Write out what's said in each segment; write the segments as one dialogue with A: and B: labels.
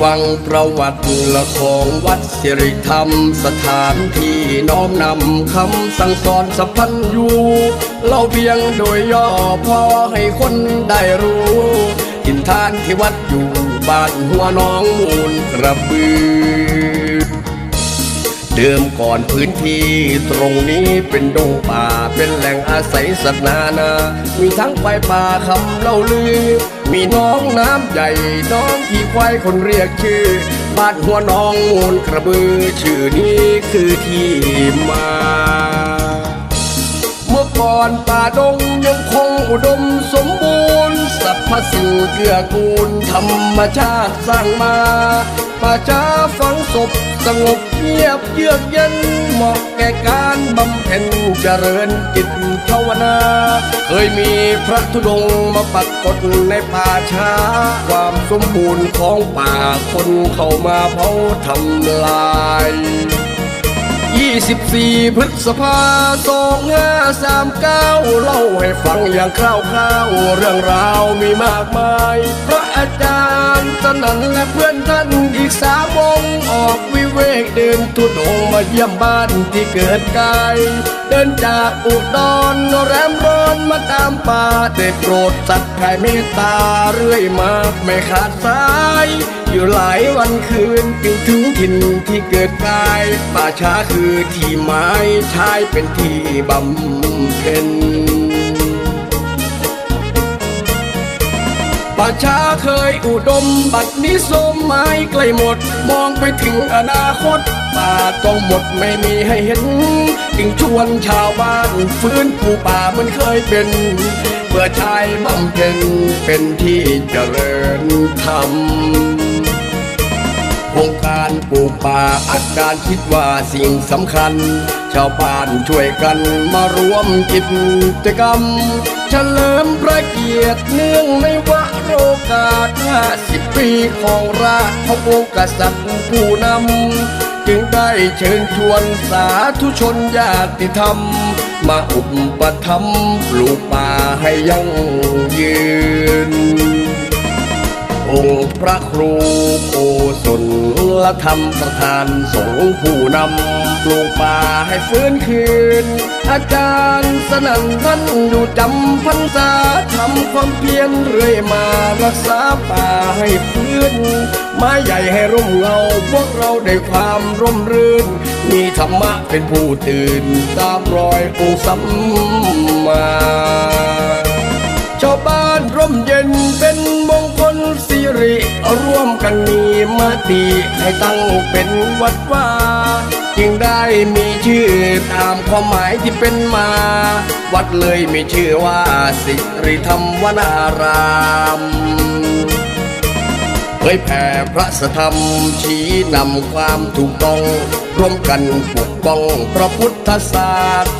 A: ฟังประวัติละของวัดสิริธรรม สถานที่น้อมนำคำสั่งสอนสัพพันยูเล่าเพียงโดยย่อพอให้คนได้รู้ทินทานที่วัดอยู่บ้านหัวน้องมูลกระบือ เดิมก่อนพื้นที่ตรงนี้เป็นดงป่าเป็นแหล่งอาศัยสัตว์นานา มีทั้งไฟป่าคำเล่าลือ มีน้องน้ำใหญ่น้องขี่ควายคนเรียกชื่อบ้านหัวน้องมูลกระบือ ชื่อนี้คือที่มา เมื่อก่อนป่าดงยังคงอุดมสมบูรณ์สรรพสิ่งเกื้อกูลธรรมชาติสร้างมาป่าช้าฝังศพสงบเงียบเยือกเย็นเหมาะแก่การบำเพ็ญเจริญจิตภาวนา เคยมีพระธุดงค์มาปักกฏในป่าช้า ความสมบูรณ์ของป่าคนเข้ามาเผาทำลาย 24 พฤษภาสองห้าสามเก้าเล่าให้ฟังอย่างคร่าวๆ เรื่องราวมีมากมายพระอาจารย์สนันและเพื่อนท่านอีกสามวงออกวิเวกเดินทุดงมาเยี่ยมบ้านที่เกิดกายเดินจากอุดรแรมร้อนมาตามป่าได้โปรดสัตว์แผ่เมตตาเรื่อยมาไม่ขาดสาย อยู่หลายวันคืนจึงถึงถิ่นที่เกิดกายป่าช้าคือที่ไม้ชายเป็นที่บำเพ็ญป่าช้าเคยอุดมบัดนี้สมไม้ใกล้หมด มองไปถึงอนาคตป่าต้องหมดไม่มีให้เห็นจึงชวนชาวบ้านฟื้นผูป่าเหมันเคยเป็นเพื่อชายบำเพ็ญเป็นที่เจริญธรรม โครงการปลูกป่าอาจารย์คิดว่าสิ่งสำคัญ ชาวบ้านช่วยกันมารวมกิจกรรม เฉลิมพระเกียรติเนื่องในวโรกาส50 ปีของราชององค์กษัตริย์ผู้นำ จึงได้เชิญชวนสาธุชนญาติธรรม มาอุปถัมภ์ปลูกป่าให้ยั่งยืน พระครูโกศลละธรรมประธานสงฆ์ผู้นำปลูกป่าให้ฟื้นคืน อาจารย์สนั่นท่านอยู่จำพรรษาทำความเพียรเรื่อยมารักษาป่าให้ฟื้นไม้ใหญ่ให้ร่มเงาพวกเราได้ความร่มรื่น มีธรรมะเป็นผู้ตื่นตามรอยองค์สัมมา ร่วมกันมีมติให้ตั้งเป็นวัดว่า จึงได้มีชื่อตามความหมายที่เป็นมา วัดเลยมีชื่อว่าสิริธรรมวนารามเผยแผ่พระธรรมชี้นำความถูกต้อง ร่วมกันปกป้องพระพุทธศา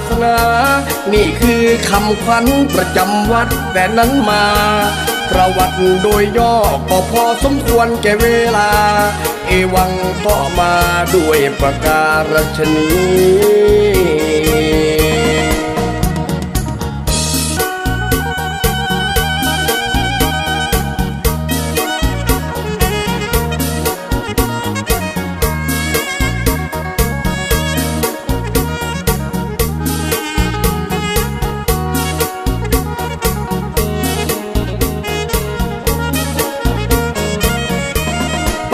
A: สนา นี่คือคำขวัญประจำวัดแต่นั้นมา ประวัติโดยย่อก็พอสมควรแก่เวลา เอวังก็มาด้วยประการฉนี้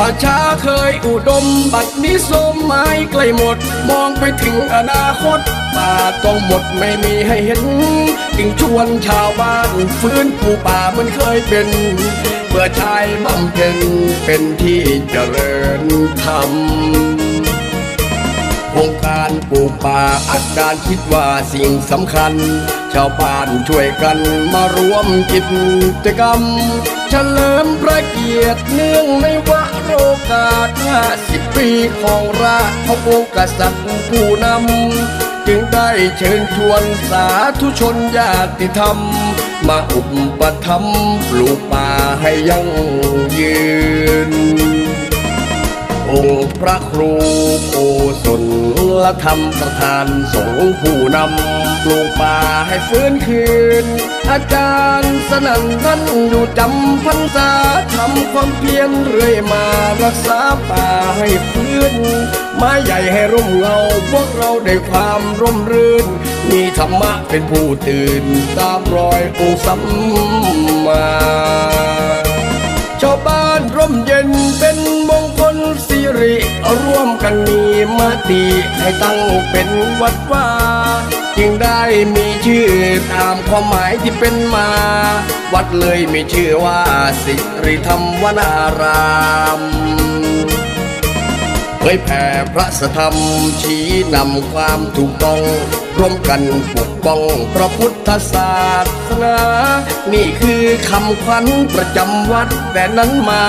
A: ป่าช้าเคยอุดมบัดนี้สมไม้ใกล้หมด มองไปถึงอนาคต ป่าต้องหมดไม่มีให้เห็นจึงชวนชาวบ้านฟื้นผูป่ามันเคยเป็นเพื่อชายบำเพ็ญเป็นที่เจริญธรรม โครงการปลูกป่าอาจารย์คิดว่าสิ่งสำคัญ ชาวบ้านช่วยกันมารวมกิจกรรม เฉลิมพระเกียรติเนื่องในวโรกาส50 ปีของราชขององค์กษัตริย์ผู้นำ จึงได้เชิญชวนสาธุชนญาติธรรม มาอุปถัมภ์ปลูกป่าให้ยั่งยืน องค์พระครูโกศลธรรมประธานสงฆ์ผู้นำปลูกป่าให้ฟื้นคืน อาจารย์สนั่นท่านอยู่จำพรรษาทำความเพียรเรื่อยมารักษาป่าให้ฟื้นไม้ใหญ่ให้ร่มเงาพวกเราได้ความร่มรื่น มีธรรมะเป็นผู้ตื่น ตามรอยองค์สัมมา มติให้ตั้งเป็นวัดว่าจึงได้มีชื่อตามความหมายที่เป็นมา วัดเลยมีชื่อว่าสิริธรรมวนารามเผยแผ่พระสธรรมชี้นำความถูกต้อง ร่วมกันปกป้องพระพุทธศาสนา นี่คือคำขวัญประจำวัดแต่นั้นมา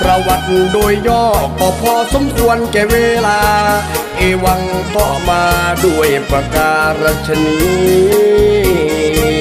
A: ประวัติโดยย่อก็พอสมควรแก่เวลา เอวังต่อมาด้วยประการชนี